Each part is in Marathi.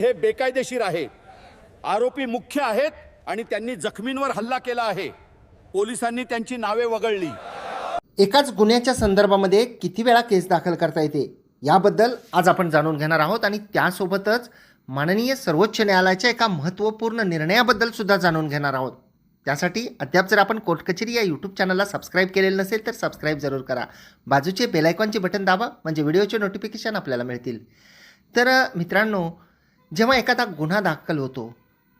हे बेकायदेशीर आहे. आरोपी मुख्य आहेत आणि त्यांनी जखमींवर हल्ला केला आहे. पोलिसांनी त्यांची नावे वगळली. एकाच गुन्ह्याच्या संदर्भामध्ये किती वेळा केस दाखल करता येते याबद्दल आज आपण जाणून घेणार आहोत आणि त्यासोबतच माननीय सर्वोच्च न्यायालयाच्या एका महत्त्वपूर्ण निर्णयाबद्दल सुद्धा जाणून घेणार आहोत. त्यासाठी अद्याप जर आपण कोर्टकचेरी या यूट्यूब चॅनलला सबस्क्राईब केलेलं नसेल तर सबस्क्राईब जरूर करा. बाजूचे बेलायकॉनचे बटन दाबा म्हणजे व्हिडिओचे नोटिफिकेशन आपल्याला मिळतील. तर मित्रांनो जेव्हा एखादा गुन्हा दाखल होतो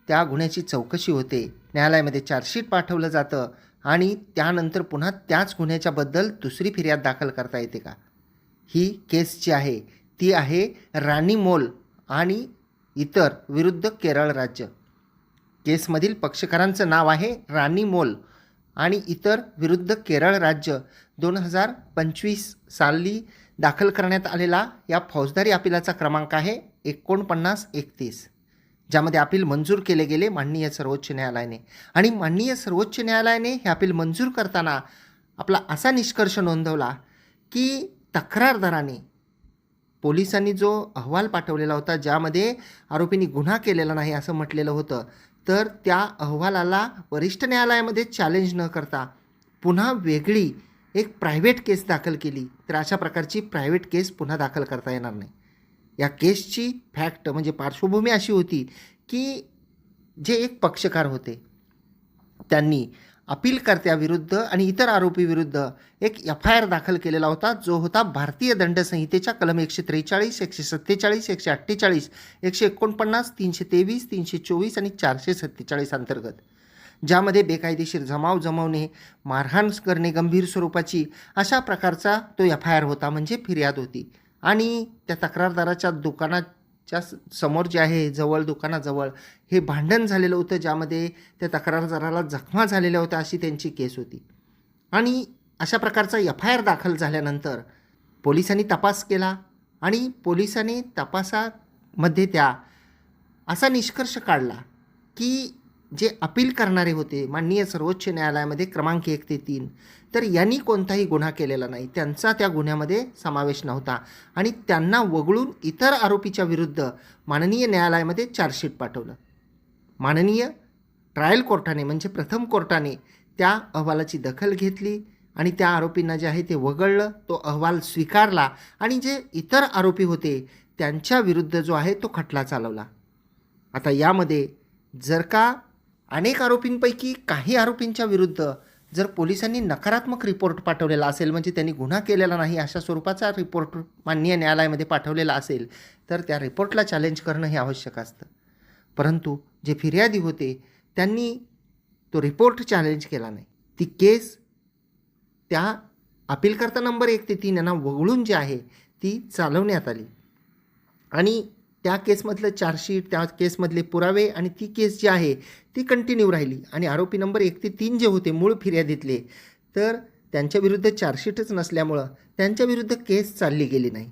त्या गुन्ह्याची चौकशी होते. न्यायालयामध्ये चार्जशीट पाठवलं जातं आणि त्यानंतर पुन्हा त्याच गुन्ह्याच्याबद्दल दुसरी फिर्याद दाखल करता येते का? ही केस जी आहे ती आहे राणी मोल आणि इतर विरुद्ध केरळ राज्य. केसमधील पक्षकारांचं नाव आहे राणी मोल आणि इतर विरुद्ध केरळ राज्य दोन हजार पंचवीस साली दाखल करण्यात आलेला या फौजदारी अपिलाचा क्रमांक आहे एकोणपन्नास एकतीस ज्यामध्ये अपील मंजूर केले गेले माननीय सर्वोच्च न्यायालयाने. आणि माननीय सर्वोच्च न्यायालयाने हे अपील मंजूर करताना आपला असा निष्कर्ष नोंदवला की तक्रारदाराने पोलिसांनी जो अहवाल पाठवलेला होता ज्यामध्ये आरोपींनी गुन्हा केलेला नाही असं म्हटलेलं होतं तर त्या अहवालाला वरिष्ठ न्यायालयामध्ये चॅलेंज न करता पुन्हा वेगळी एक प्रायव्हेट केस दाखल केली तर अशा प्रकारची प्रायव्हेट केस पुन्हा दाखल करता येणार नाही. या केसची फॅक्ट म्हणजे पार्श्वभूमी अशी होती की जे एक पक्षकार होते त्यांनी अपीलकर्त्याविरुद्ध आणि इतर आरोपीविरुद्ध एक एफ आय आर दाखल केलेला होता जो होता भारतीय दंड संहितेच्या कलम एकशे त्रेचाळीस एकशे सत्तेचाळीस एकशे अठ्ठेचाळीस एकशे एकोणपन्नास तीनशे तेवीस तीनशे चोवीस आणि चारशे सत्तेचाळीस अंतर्गत. ज्यामध्ये बेकायदेशीर जमाव जमवणे मारहाण करणे गंभीर स्वरूपाची अशा प्रकारचा तो एफ आय आर होता म्हणजे फिर्याद होती. आणि त्या तक्रारदाराच्या दुकानाच्या स- समोर जे आहे जवळ दुकानाजवळ हे भांडण झालेलं होतं ज्यामध्ये त्या तक्रारदाराला जखमा झालेल्या होत्या अशी त्यांची केस होती. आणि अशा प्रकारचा एफ आय आर दाखल झाल्यानंतर पोलिसांनी तपास केला आणि पोलिसांनी तपासामध्ये त्या असा निष्कर्ष काढला की जे अपील करणारे होते माननीय सर्वोच्च न्यायालयामध्ये क्रमांक एक ते तीन तर यांनी कोणताही गुन्हा केलेला नाही. त्यांचा त्या गुन्ह्यामध्ये समावेश नव्हता. आणि त्यांना वगळून इतर आरोपीच्या विरुद्ध माननीय न्यायालयामध्ये चार्जशीट पाठवलं. माननीय ट्रायल कोर्टाने म्हणजे प्रथम कोर्टाने त्या अहवालाची दखल घेतली आणि त्या आरोपींना जे आहे ते वगळलं तो अहवाल स्वीकारला आणि जे इतर आरोपी होते त्यांच्या विरुद्ध जो आहे तो खटला चालवला. आता यामध्ये जर का अनेक आरोपींपैकी काही आरोपींच्या विरुद्ध जर पोलिसांनी नकारात्मक रिपोर्ट पाठवलेला असेल म्हणजे त्यांनी गुन्हा केलेला नाही अशा स्वरूपाचा रिपोर्ट माननीय न्यायालयामध्ये पाठवलेला असेल तर त्या रिपोर्टला चॅलेंज करणं हे आवश्यक असतं. परंतु जे फिर्यादी होते त्यांनी तो रिपोर्ट चॅलेंज केला नाही. ती केस त्या अपीलकर्ता नंबर एक ते तीन यांना वगळून जी आहे ती चालवण्यात आली. आणि त्या केसमधलं चार्जशीट त्या केसमधले पुरावे आणि ती केस जी आहे ती कंटिन्यू राहिली. आणि आरोपी नंबर एक ते तीन जे होते मूळ फिर्यादीतले तर त्यांच्याविरुद्ध चार्जशीटच नसल्यामुळं त्यांच्याविरुद्ध केस चालली गेली नाही.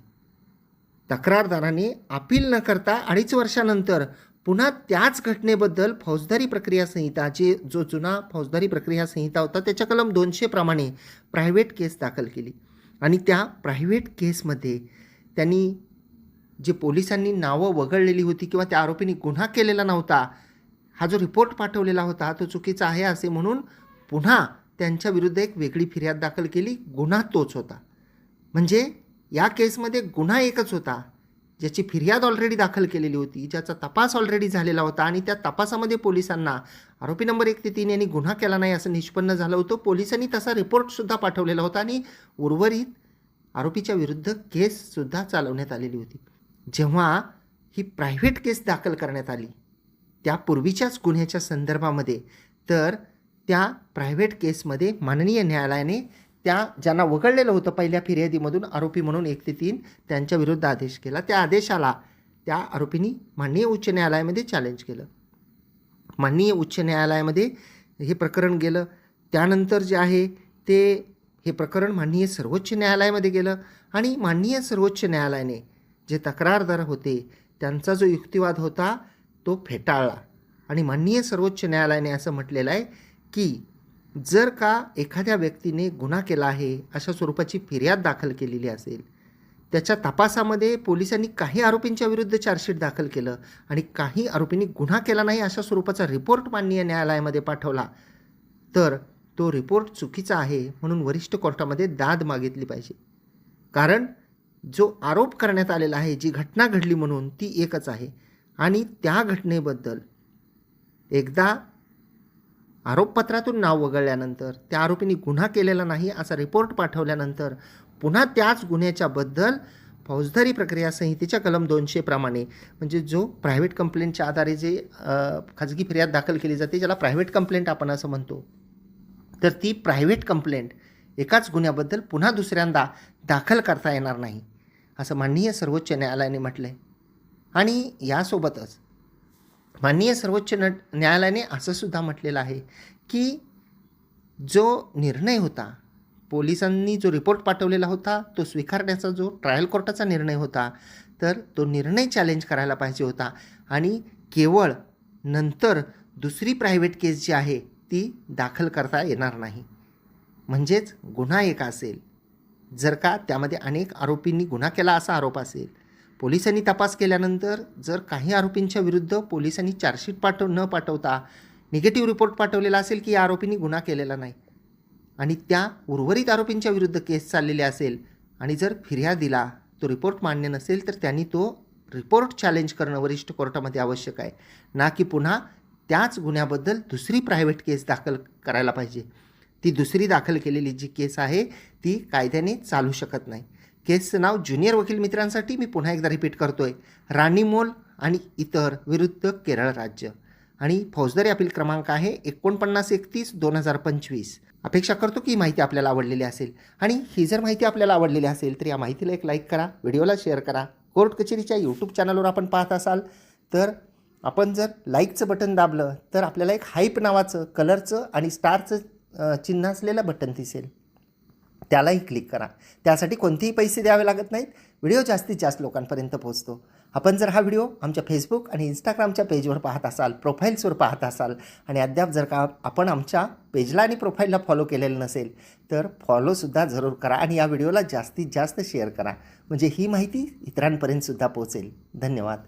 तक्रारदाराने अपील न करता अडीच वर्षानंतर पुन्हा त्याच घटनेबद्दल फौजदारी प्रक्रिया संहिता जे जो जुना फौजदारी प्रक्रिया संहिता होता त्याच्या कलम दोनशेप्रमाणे प्रायव्हेट केस दाखल केली. आणि त्या प्रायव्हेट केसमध्ये त्यांनी जे पोलिसांनी नावं वगळलेली होती किंवा त्या आरोपींनी गुन्हा केलेला नव्हता हा जो रिपोर्ट पाठवलेला होता तो चुकीचा आहे असे म्हणून पुन्हा त्यांच्या विरुद्ध एक वेगळी फिर्याद दाखल केली गुन्हा तोच होता. म्हणजे या केसमध्ये गुन्हा एकच होता ज्याची फिर्याद ऑलरेडी दाखल केलेली होती ज्याचा तपास ऑलरेडी झालेला होता आणि त्या तपासामध्ये पोलिसांना आरोपी नंबर एक ते तीन यांनी गुन्हा केला नाही असं निष्पन्न झालं होतं. पोलिसांनी तसा रिपोर्टसुद्धा पाठवलेला होता आणि उर्वरित आरोपीच्या विरुद्ध केससुद्धा चालवण्यात आलेली होती. जेव्हा ही प्रायव्हेट केस दाखल करण्यात आली त्यापूर्वीच्याच गुन्ह्याच्या संदर्भामध्ये तर त्या प्रायव्हेट केसमध्ये माननीय न्यायालयाने त्या ज्यांना वगळलेलं होतं पहिल्या फिर्यादीमधून आरोपी म्हणून एक ते तीन त्यांच्या विरुद्ध आदेश केला. त्या आदेशाला त्या आरोपींनी माननीय उच्च न्यायालयामध्ये चॅलेंज केलं. माननीय उच्च न्यायालयामध्ये हे प्रकरण गेलं. त्यानंतर जे आहे ते हे प्रकरण माननीय सर्वोच्च न्यायालयामध्ये गेलं आणि माननीय सर्वोच्च न्यायालयाने जे तक्रारदार होते त्यांचा जो युक्तिवाद होता तो फेटाळला. आणि माननीय सर्वोच्च न्यायालयाने असं म्हटलेलं आहे की जर का एखाद्या व्यक्तीने गुन्हा केला आहे अशा स्वरूपाची फिर्याद दाखल केलेली असेल त्याच्या तपासामध्ये पोलिसांनी काही आरोपींच्या विरुद्ध चार्जशीट दाखल केलं आणि काही आरोपींनी गुन्हा केला नाही अशा स्वरूपाचा रिपोर्ट माननीय न्यायालयामध्ये पाठवला तर तो रिपोर्ट चुकीचा आहे म्हणून वरिष्ठ कोर्टामध्ये दाद मागितली पाहिजे. कारण जो आरोप करण्यात आलेला आहे जी घटना घडली म्हणून ती एकच आहे. आणि त्या घटनेबद्दल एकदा आरोपपत्रातून नाव वगळल्यानंतर त्या आरोपींनी गुन्हा केलेला नाही असा रिपोर्ट पाठवल्यानंतर पुन्हा त्याच गुन्ह्याच्याबद्दल फौजदारी प्रक्रिया संहितेच्या कलम दोनशेप्रमाणे म्हणजे जो प्रायव्हेट कंप्लेंटच्या आधारे जे खाजगी फिर्याद दाखल केली जाते ज्याला प्रायव्हेट कंप्लेंट आपण असं म्हणतो. तर ती प्रायव्हेट कंप्लेंट एकाच गुन्ह्याबद्दल पुन्हा दुसऱ्यांदा दाखल करता येणार नाही. असं माननीय सर्वोच्च न्यायालयाने म्हटलं आहे आणि यासोबतच माननीय सर्वोच्च न न्यायालयाने असं सुद्धा म्हटलेलं आहे की जो निर्णय होता पोलिसांनी जो रिपोर्ट पाठवलेला होता तो स्वीकारण्याचा जो ट्रायल कोर्टाचा निर्णय होता तर तो निर्णय चॅलेंज करायला पाहिजे होता. आणि केवळ नंतर दुसरी प्रायव्हेट केस जी आहे ती दाखल करता येणार नाही. म्हणजेच गुन्हा एक असेल जर का त्यामध्ये अनेक आरोपींनी गुन्हा केला असा आरोप असेल पोलिसांनी तपास केल्यानंतर जर काही आरोपींच्या विरुद्ध पोलिसांनी चार्जशीट पाठव न पाठवता निगेटिव्ह रिपोर्ट पाठवलेला असेल की या आरोपींनी गुन्हा केलेला नाही आणि त्या उर्वरित आरोपींच्या विरुद्ध केस चाललेली असेल आणि जर फिर्याद दिला तो रिपोर्ट मान्य नसेल तर त्यांनी तो रिपोर्ट चॅलेंज करणं वरिष्ठ कोर्टामध्ये आवश्यक आहे. ना की पुन्हा त्याच गुन्ह्याबद्दल दुसरी प्रायव्हेट केस दाखल करायला पाहिजे. ती दुसरी दाखल केलेली जी केस आहे ती कायद्याने चालू शकत नाही. केसचं नाव ज्युनियर वकील मित्रांसाठी मी पुन्हा एकदा रिपीट करतो आहे राणीमोल आणि इतर विरुद्ध केरळ राज्य. आणि फौजदारी अपील क्रमांक आहे एकोणपन्नास एकतीस दोन हजार पंचवीस. अपेक्षा करतो की ही माहिती आपल्याला आवडलेली असेल. आणि ही जर माहिती आपल्याला आवडलेली असेल तर या माहितीला एक लाईक करा व्हिडिओला शेअर करा. कोर्ट कचेरीच्या यूट्यूब चॅनलवर आपण पाहत असाल तर आपण जर लाईकचं बटन दाबलं तर आपल्याला एक हाईप नावाचं कलरचं आणि स्टारचं चिन्ह असलेलं बटन दिसेल. त्यालाही क्लिक करा. त्यासाठी कोणतेही पैसे द्यावे लागत नाहीत. व्हिडिओ जास्तीत जास्त लोकांपर्यंत पोहोचतो. आपण जर हा व्हिडिओ आमच्या फेसबुक आणि इंस्टाग्रामच्या पेजवर पाहत असाल प्रोफाईल्सवर पाहत असाल आणि अद्याप जर का आपण आमच्या पेजला आणि प्रोफाईलला फॉलो केलेलं नसेल तर फॉलोसुद्धा जरूर करा आणि या व्हिडिओला जास्तीत जास्त शेअर करा. म्हणजे ही माहिती इतरांपर्यंतसुद्धा पोहोचेल. धन्यवाद.